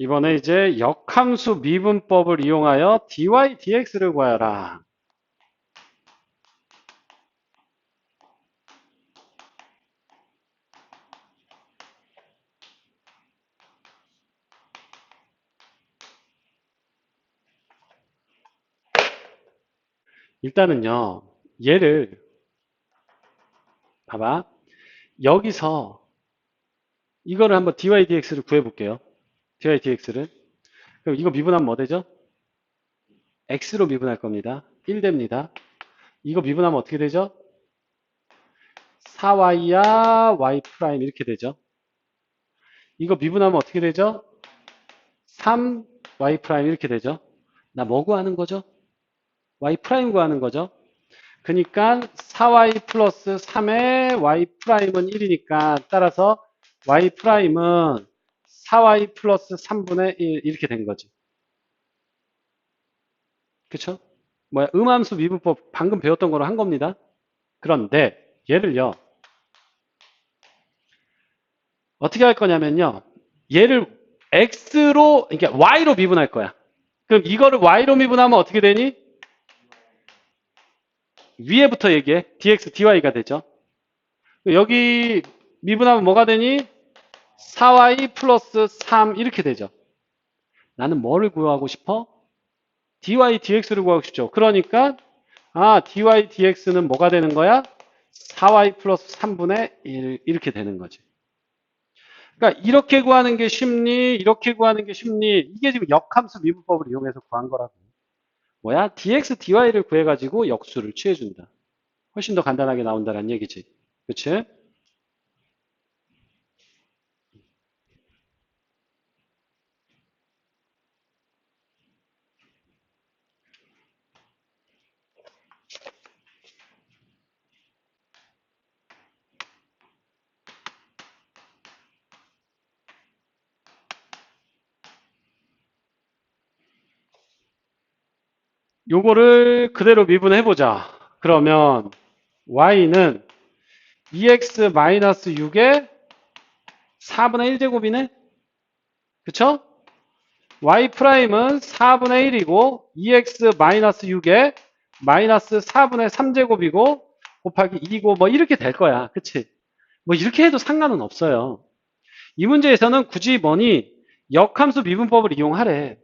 이번에 이제 역함수 미분법을 이용하여 dy dx를 구하라. 일단은요, 얘를, 봐봐. 여기서 이거를 한번 dy dx를 구해볼게요. Dy dx를. 그럼 이거 미분하면 뭐 되죠? x로 미분할 겁니다. 1 됩니다. 이거 미분하면 어떻게 되죠? 4y야 y 프라임 이렇게 되죠. 이거 미분하면 어떻게 되죠? 3y 프라임 이렇게 되죠. 나 뭐 구하는 거죠? y 프라임 구하는 거죠. 그러니까 4y 플러스 3의 y 프라임은 1이니까 따라서 y 프라임은 4y 플러스 3분의 1 이렇게 된 거지. 그쵸? 뭐야 음함수 미분법 방금 배웠던 거로 한 겁니다. 그런데 얘를요 어떻게 할 거냐면요 얘를 x로 그러니까 y로 미분할 거야. 그럼 이거를 y로 미분하면 어떻게 되니? 위에부터 얘기해. dx, dy가 되죠. 여기 미분하면 뭐가 되니? 4y 플러스 3 이렇게 되죠. 나는 뭐를 구하고 싶어? dy, dx를 구하고 싶죠. 그러니까 아 dy, dx는 뭐가 되는 거야? 4y 플러스 3분의 1 이렇게 되는 거지. 그러니까 이렇게 구하는 게 쉽니? 이렇게 구하는 게 쉽니? 이게 지금 역함수 미분법을 이용해서 구한 거라고. 뭐야? dx, dy를 구해가지고 역수를 취해준다. 훨씬 더 간단하게 나온다는 얘기지. 그치? 요거를 그대로 미분해보자. 그러면 y는 2x-6의 4분의 1제곱이네? 그쵸? y 프라임은 4분의 1이고 2x-6의 마이너스 4분의 3제곱이고 곱하기 2고 뭐 이렇게 될 거야. 그치? 뭐 이렇게 해도 상관은 없어요. 이 문제에서는 굳이 뭐니 역함수 미분법을 이용하래.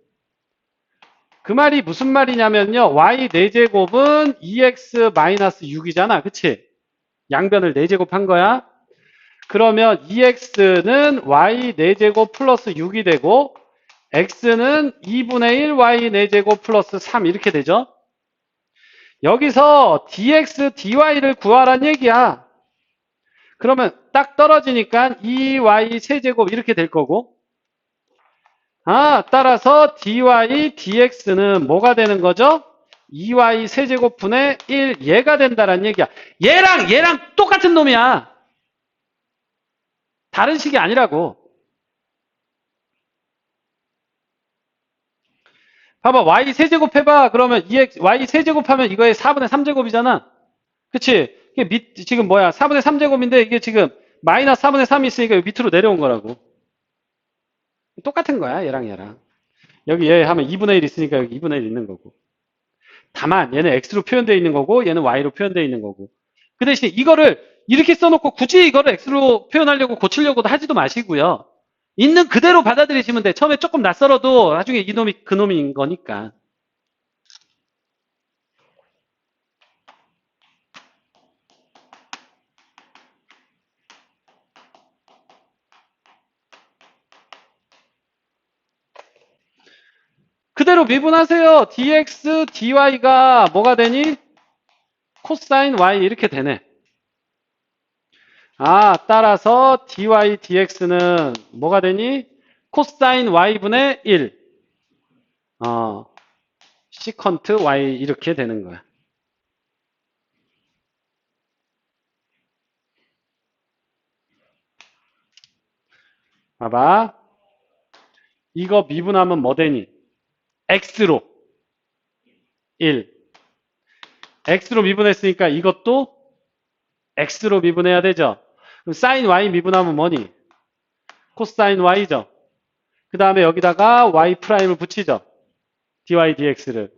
그 말이 무슨 말이냐면요. y 4제곱은 2x-6이잖아. 그치? 양변을 4제곱 한 거야. 그러면 2x는 y 4제곱 플러스 6이 되고 x는 2분의 1 y 4제곱 플러스 3 이렇게 되죠. 여기서 dx, dy를 구하란 얘기야. 그러면 딱 떨어지니까 2y 세제곱 이렇게 될 거고 아, 따라서 dy, dx는 뭐가 되는 거죠? 2y 세제곱분의 1 얘가 된다는 얘기야. 얘랑 얘랑 똑같은 놈이야. 다른 식이 아니라고. 봐봐, y 세제곱 해봐. 그러면 2x, y 세제곱하면 이거의 4분의 3제곱이잖아. 그치? 이게 밑, 지금 뭐야? 4분의 3제곱인데 이게 지금 마이너스 4분의 3이 있으니까 밑으로 내려온 거라고. 똑같은 거야, 얘랑 얘랑. 여기 얘 하면 2분의 1 있으니까 여기 2분의 1 있는 거고. 다만 얘는 x로 표현되어 있는 거고 얘는 y로 표현되어 있는 거고. 그 대신 이거를 이렇게 써놓고 굳이 이거를 x로 표현하려고 고치려고도 하지도 마시고요. 있는 그대로 받아들이시면 돼. 처음에 조금 낯설어도 나중에 이놈이 그놈인 거니까. 그대로 미분하세요. dx, dy가 뭐가 되니? 코사인 y 이렇게 되네. 아, 따라서 dy, dx는 뭐가 되니? 코사인 y분의 1. 어, 시컨트 y 이렇게 되는 거야. 봐봐. 이거 미분하면 뭐 되니? X로 1. x로 미분했으니까 이것도 x로 미분해야 되죠. 그럼 sin y 미분하면 뭐니? 코사인 y죠. 그 다음에 여기다가 y 프라임을 붙이죠. dy dx를.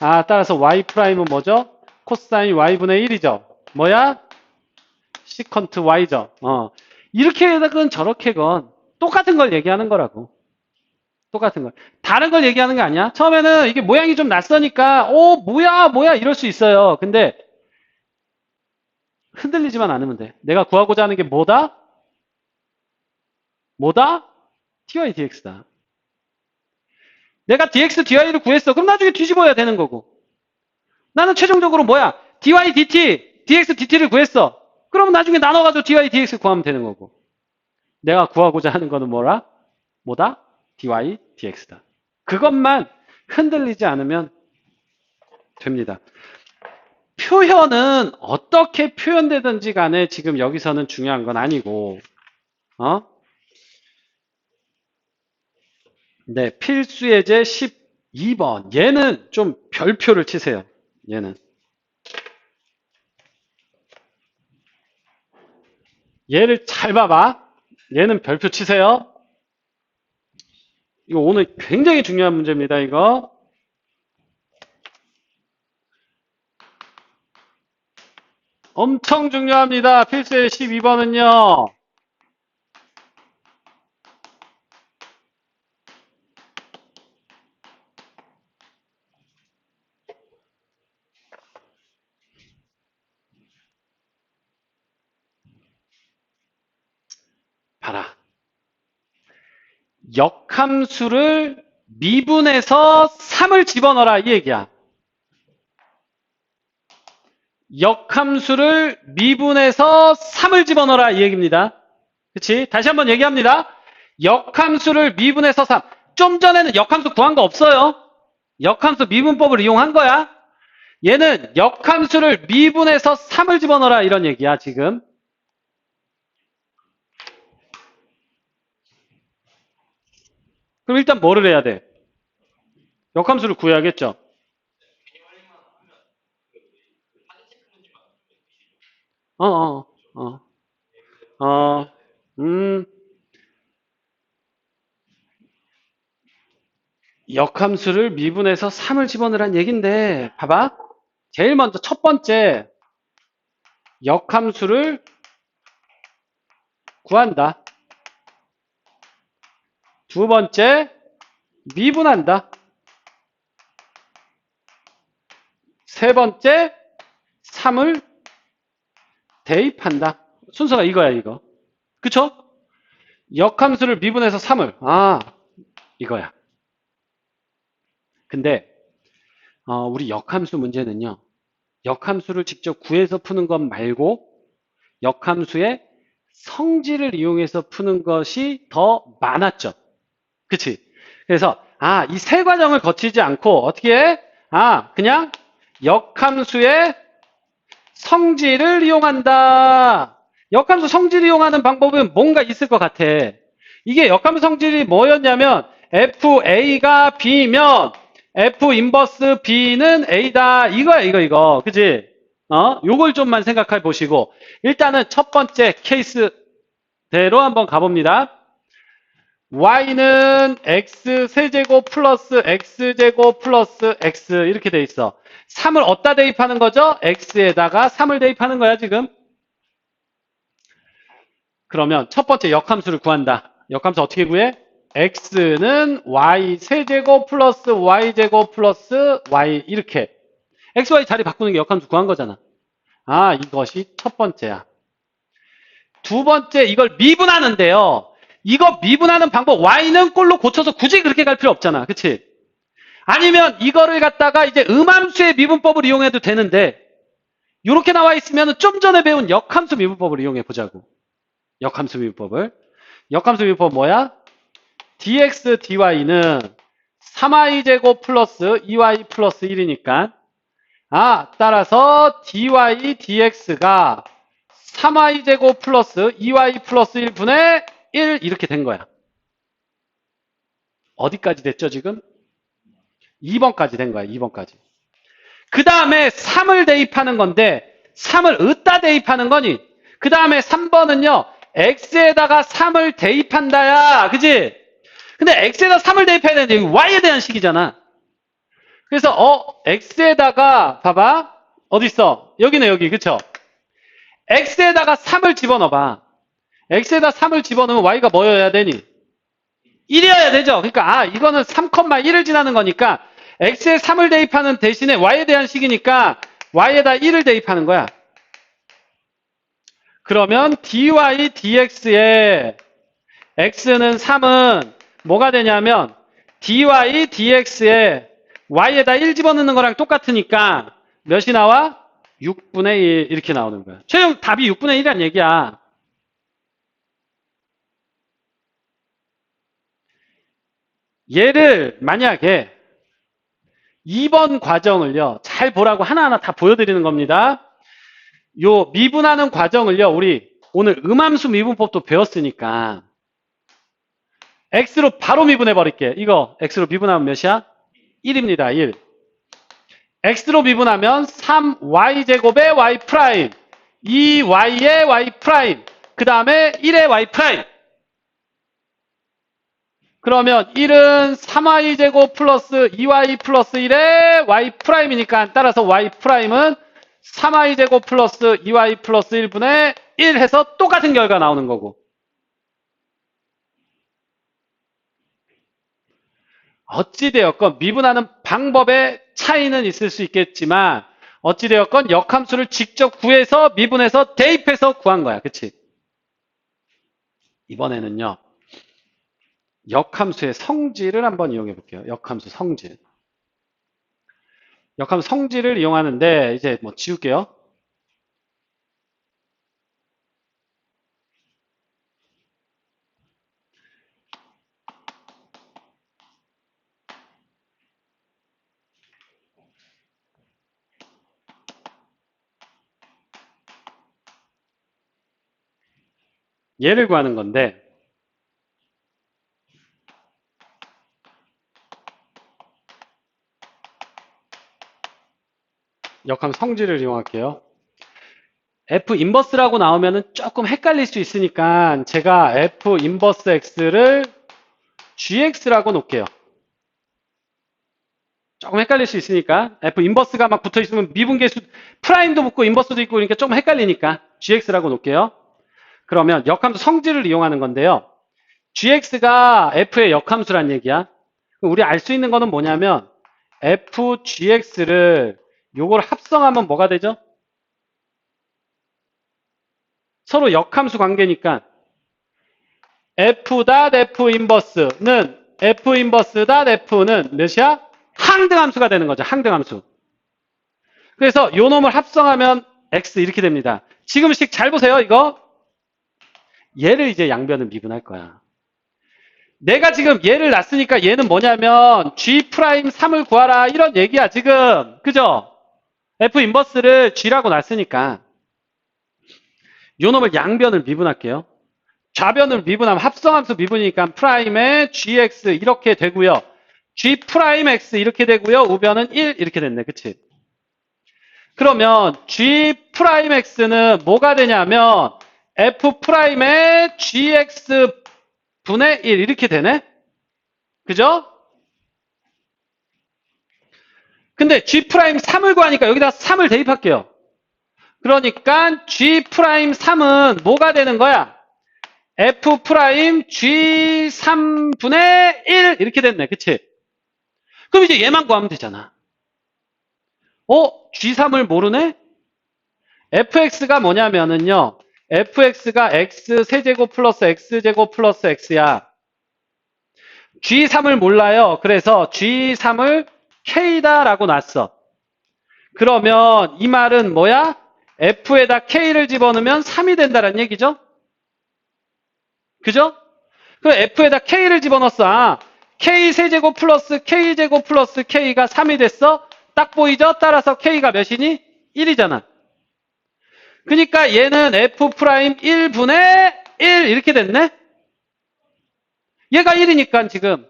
아, 따라서 y 프라임은 뭐죠? 코사인 y분의 1이죠. 뭐야? 시컨트 y죠. 어. 이렇게건 저렇게건 똑같은 걸 얘기하는 거라고. 똑같은 걸. 다른 걸 얘기하는 게 아니야. 처음에는 이게 모양이 좀 낯서니까, 오, 뭐야, 뭐야, 이럴 수 있어요. 근데, 흔들리지만 않으면 돼. 내가 구하고자 하는 게 뭐다? 뭐다? dy dx다. 내가 dx dy를 구했어. 그럼 나중에 뒤집어야 되는 거고. 나는 최종적으로 뭐야? dy dt, dx dt를 구했어. 그러면 나중에 나눠가지고 dy dx 구하면 되는 거고. 내가 구하고자 하는 거는 뭐라? 뭐다? Dy dx다. 그것만 흔들리지 않으면 됩니다. 표현은 어떻게 표현되든지 간에 지금 여기서는 중요한 건 아니고, 어? 네, 필수 예제 12번. 얘는 좀 별표를 치세요. 얘는. 얘를 잘 봐봐. 얘는 별표 치세요. 이거 오늘 굉장히 중요한 문제입니다, 이거. 엄청 중요합니다. 필수의 12번은요. 봐라. 역함수를 미분해서 3을 집어넣어라 이 얘기야. 역함수를 미분해서 3을 집어넣어라 이 얘기입니다. 그치? 다시 한번 얘기합니다. 역함수를 미분해서 3. 좀 전에는 역함수 구한 거 없어요. 역함수 미분법을 이용한 거야. 얘는 역함수를 미분해서 3을 집어넣어라 이런 얘기야 지금. 그럼 일단 뭐를 해야 돼? 역함수를 구해야겠죠. 어, 어, 어, 어, 음, 역함수를 미분해서 3을 집어넣으란 얘긴데, 봐봐. 제일 먼저 첫 번째, 역함수를 구한다. 두 번째, 미분한다. 세 번째, 3을 대입한다. 순서가 이거야, 이거. 그쵸? 역함수를 미분해서 3을. 아, 이거야. 근데, 어, 우리 역함수 문제는요. 역함수를 직접 구해서 푸는 것 말고, 역함수의 성질을 이용해서 푸는 것이 더 많았죠. 그치? 그래서, 아, 이 세 과정을 거치지 않고, 어떻게 해? 아, 그냥 역함수의 성질을 이용한다. 역함수 성질 이용하는 방법은 뭔가 있을 것 같아. 이게 역함수 성질이 뭐였냐면 FA가 B면 F 인버스 B는 A다. 이거야, 이거, 이거. 그지? 어? 요걸 좀만 생각해 보시고 일단은 첫 번째 케이스대로 한번 가봅니다. Y는 x 세제곱 플러스 x제곱 플러스 x 이렇게 돼 있어. 3을 어디다 대입하는 거죠? x에다가 3을 대입하는 거야 지금. 그러면 첫 번째 역함수를 구한다. 역함수 어떻게 구해? x는 y 세제곱 플러스 y제곱 플러스 y 이렇게 x, y 자리 바꾸는 게 역함수 구한 거잖아. 아 이것이 첫 번째야. 두 번째 이걸 미분하는데요. 이거 미분하는 방법 y는 꼴로 고쳐서 굳이 그렇게 갈 필요 없잖아. 그치? 아니면 이거를 갖다가 이제 음함수의 미분법을 이용해도 되는데 이렇게 나와 있으면 좀 전에 배운 역함수 미분법을 이용해 보자고. 역함수 미분법을. 역함수 미분법 뭐야? dx dy는 3y제곱 플러스 2y 플러스 1이니까 아 따라서 dy dx가 3y제곱 플러스 2y 플러스 1분의 1 이렇게 된 거야. 어디까지 됐죠 지금? 2번까지 된 거야. 2번까지. 그 다음에 3을 대입하는 건데 3을 으따 대입하는 거니 그 다음에 3번은요 x에다가 3을 대입한다야 그지? 근데 x에다 3을 대입해야 되는데 y에 대한 식이잖아. 그래서 어 x에다가 봐봐 어디 있어? 여기네 여기 그쵸? x에다가 3을 집어넣어봐. X에다 3을 집어넣으면 y가 뭐여야 되니? 1이어야 되죠. 그러니까 아 이거는 3,1을 지나는 거니까 x에 3을 대입하는 대신에 y에 대한 식이니까 y에다 1을 대입하는 거야. 그러면 dy dx에 x는 3은 뭐가 되냐면 dy dx에 y에다 1 집어넣는 거랑 똑같으니까 몇이 나와? 6분의 1 이렇게 나오는 거야. 최종 답이 6분의 1이란 얘기야. 얘를 만약에 2번 과정을요, 잘 보라고 하나하나 다 보여드리는 겁니다. 요 미분하는 과정을요, 우리 오늘 음함수 미분법도 배웠으니까, x로 바로 미분해 버릴게. 이거 x로 미분하면 몇이야? 1입니다, 1. x로 미분하면 3y제곱의 y 프라임, 2y의 y 프라임, 그 다음에 1의 y 프라임. 그러면 1은 3y제곱 플러스 2y 플러스 1의 y 프라임이니까 따라서 y 프라임은 3y제곱 플러스 2y 플러스 1분의 1 해서 똑같은 결과 나오는 거고. 어찌되었건 미분하는 방법의 차이는 있을 수 있겠지만 어찌되었건 역함수를 직접 구해서 미분해서 대입해서 구한 거야. 그치? 이번에는요. 역함수의 성질을 한번 이용해 볼게요. 역함수 성질. 역함수 성질을 이용하는데 이제 뭐 지울게요. 얘를 구하는 건데 역함 성질을 이용할게요. F 인버스라고 나오면은 조금 헷갈릴 수 있으니까 제가 F 인버스 X를 GX라고 놓을게요. 조금 헷갈릴 수 있으니까 F 인버스가 막 붙어 있으면 미분계수 프라임도 붙고 인버스도 있고 그러니까 좀 헷갈리니까 GX라고 놓을게요. 그러면 역함수 성질을 이용하는 건데요. GX가 F의 역함수란 얘기야. 우리 알 수 있는 거는 뭐냐면 F, GX를 요걸 합성하면 뭐가 되죠? 서로 역함수 관계니까 f 닷 f 인버스는 f 인버스 닷 f는 몇이야? 항등함수가 되는 거죠. 항등함수. 그래서 요 놈을 합성하면 x 이렇게 됩니다. 지금씩 잘 보세요. 이거 얘를 이제 양변을 미분할 거야. 내가 지금 얘를 놨으니까 얘는 뭐냐면 g 프라임 3을 구하라 이런 얘기야 지금 그죠? F 인버스를 g라고 놨으니까 요 놈을 양변을 미분할게요. 좌변을 미분하면 합성함수 미분이니까 프라임의 gx 이렇게 되고요. g 프라임 x 이렇게 되고요. 우변은 1 이렇게 됐네. 그치? 그러면 g 프라임 x는 뭐가 되냐면 f 프라임의 gx 분의 1 이렇게 되네? 그죠? 근데 g 프라임 3을 구하니까 여기다 3을 대입할게요. 그러니까 g 프라임 3은 뭐가 되는 거야? f 프라임 g 3분의 1 이렇게 됐네. 그치? 그럼 이제 얘만 구하면 되잖아. 어? g3을 모르네? fx가 뭐냐면은요. fx가 x 세제곱 플러스 x제곱 플러스 x야. g3을 몰라요. 그래서 g3을 k다라고 놨어. 그러면 이 말은 뭐야? f에다 k를 집어넣으면 3이 된다는 얘기죠? 그죠? 그 f에다 k를 집어넣었어. 아, k 세제곱 플러스 k제곱 플러스 k가 3이 됐어? 딱 보이죠? 따라서 k가 몇이니? 1이잖아. 그러니까 얘는 f 프라임 1분의 1 이렇게 됐네? 얘가 1이니까 지금.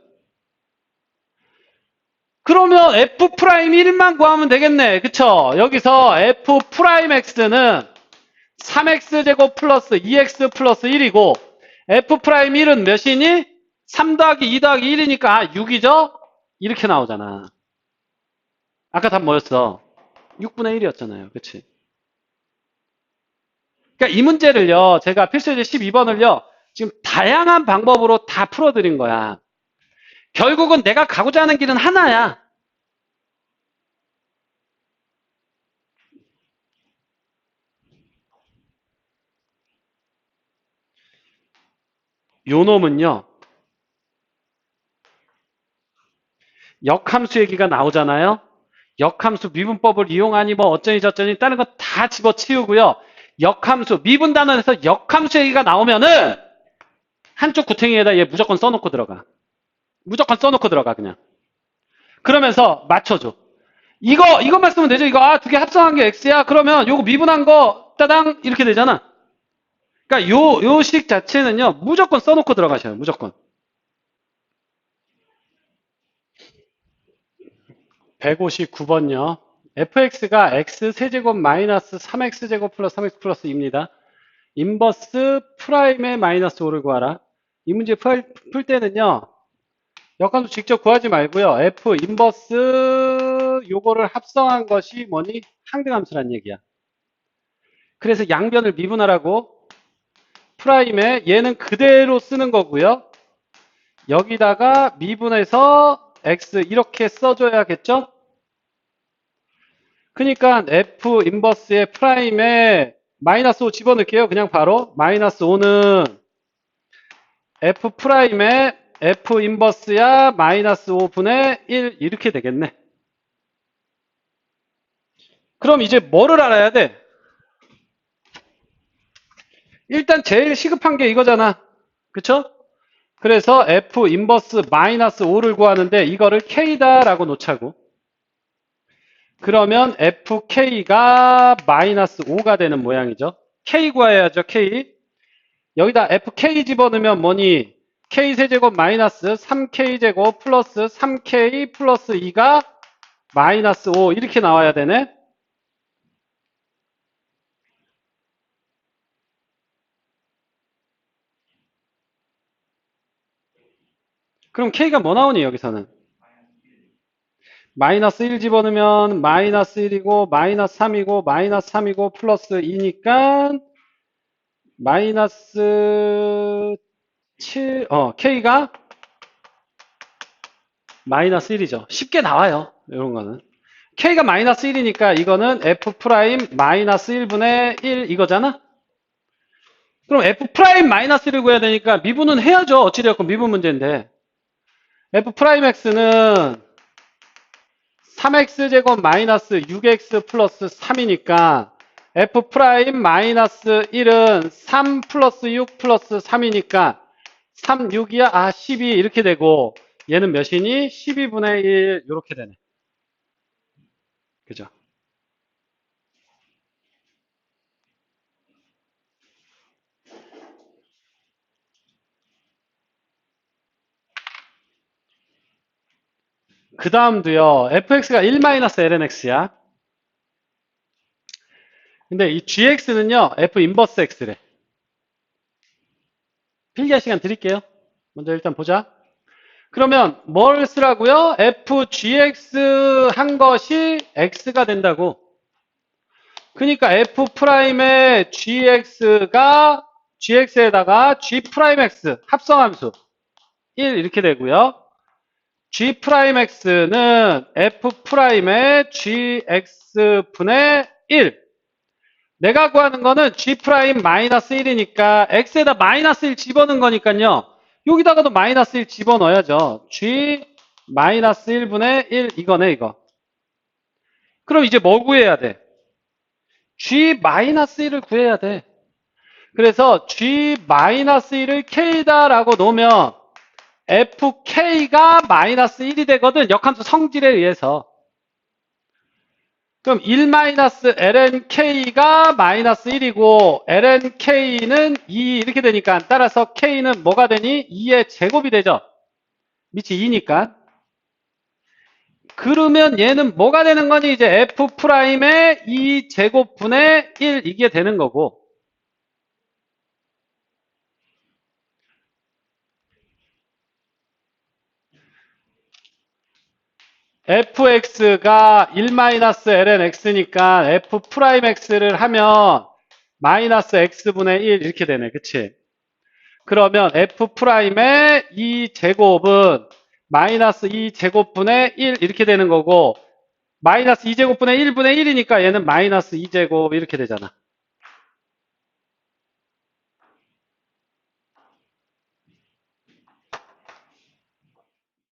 그러면 f 프라임 1만 구하면 되겠네. 그쵸? 여기서 f 프라임 x는 3x 제곱 플러스 2x 플러스 1이고 f 프라임 1은 몇이니? 3 더하기 2 더하기 1이니까 아, 6이죠? 이렇게 나오잖아. 아까 답 뭐였어? 6분의 1이었잖아요. 그치? 그러니까 이 문제를요, 제가 필수제 12번을요, 지금 다양한 방법으로 다 풀어드린 거야. 결국은 내가 가고자 하는 길은 하나야. 요 놈은요, 역함수 얘기가 나오잖아요. 역함수 미분법을 이용하니 뭐 어쩌니 저쩌니 다른 거 다 집어치우고요. 역함수 미분 단원에서 역함수 얘기가 나오면은 한쪽 구탱이에다 얘 무조건 써놓고 들어가. 무조건 써놓고 들어가 그냥. 그러면서 맞춰줘. 이거 이것만 쓰면 되죠. 이거 아 두 개 합성한 게 x야. 그러면 요거 미분한 거 따당 이렇게 되잖아. 그러니까 요 요 식 자체는요 무조건 써놓고 들어가셔요. 무조건. 159번요. fx가 x 세제곱 마이너스 3x제곱 플러스 3x 플러스 2입니다. 인버스 프라임의 마이너스 5를 구하라. 이 문제 풀, 풀 때는요. 역함수 직접 구하지 말고요. f 인버스 요거를 합성한 것이 뭐니? 항등함수란 얘기야. 그래서 양변을 미분하라고 프라임에 얘는 그대로 쓰는 거고요. 여기다가 미분해서 x 이렇게 써줘야겠죠? 그러니까 f 인버스의 프라임에 마이너스 5 집어넣을게요. 그냥 바로 마이너스 5는 f 프라임에 f 인버스야 마이너스 5분의 1 이렇게 되겠네. 그럼 이제 뭐를 알아야 돼? 일단 제일 시급한 게 이거잖아. 그쵸? 그래서 f 인버스 마이너스 5를 구하는데 이거를 k다 라고 놓자고. 그러면 fk가 마이너스 5가 되는 모양이죠. k 구해야죠. k. 여기다 fk 집어넣으면 뭐니? K 세제곱 마이너스 3k 제곱 플러스 3k 플러스 2가 마이너스 5 이렇게 나와야 되네. 그럼 k가 뭐 나오니 여기서는? 마이너스 1 집어넣으면 마이너스 1이고 마이너스 3이고 마이너스 3이고 플러스 2니까 마이너스 7, 어, k가 마이너스 1이죠. 쉽게 나와요. 이런 거는. k가 마이너스 1이니까 이거는 f 프라임 마이너스 1분의 1 이거잖아? 그럼 f 프라임 마이너스 1을 구해야 되니까 미분은 해야죠. 어찌되었건 미분 문제인데. f 프라임 x는 3x제곱 마이너스 6x 플러스 3이니까 f 프라임 마이너스 1은 3 플러스 6 플러스 3이니까 3, 6이야? 아, 12 이렇게 되고 얘는 몇이니? 12분의 1 이렇게 되네. 그죠? 그 다음도요, fx가 1-lnx야. 근데 이 gx는요, f 인버스 x래. 필기할 시간 드릴게요. 먼저 일단 보자. 그러면 뭘 쓰라고요? fgx 한 것이 x가 된다고. 그러니까 f 프라임의 gx가 gx에다가 g 프라임 x 합성함수 1 이렇게 되고요. g 프라임 x는 f 프라임의 gx 분의 1. 내가 구하는 거는 g 프라임 마이너스 1이니까 x에다 마이너스 1 집어넣은 거니까요. 여기다가도 마이너스 1 집어넣어야죠. g 마이너스 1분의 1 이거네 이거. 그럼 이제 뭐 구해야 돼? g 마이너스 1을 구해야 돼. 그래서 g 마이너스 1을 k다라고 놓으면 fk가 마이너스 1이 되거든. 역함수 성질에 의해서. 그럼 1-lnk가 마이너스 1이고 lnk는 2 이렇게 되니까 따라서 k는 뭐가 되니? 2의 제곱이 되죠. 밑이 2니까. 그러면 얘는 뭐가 되는 거니? 이제 f 프라임의 2 제곱분의 1 이게 되는 거고. Fx가 1-ln x니까 f 프라임 x를 하면 마이너스 x분의 1 이렇게 되네. 그치? 그러면 f 프라임의 2제곱은 마이너스 2 제곱분의 1 이렇게 되는 거고 마이너스 2제곱분의 1분의 1이니까 얘는 마이너스 2제곱 이렇게 되잖아.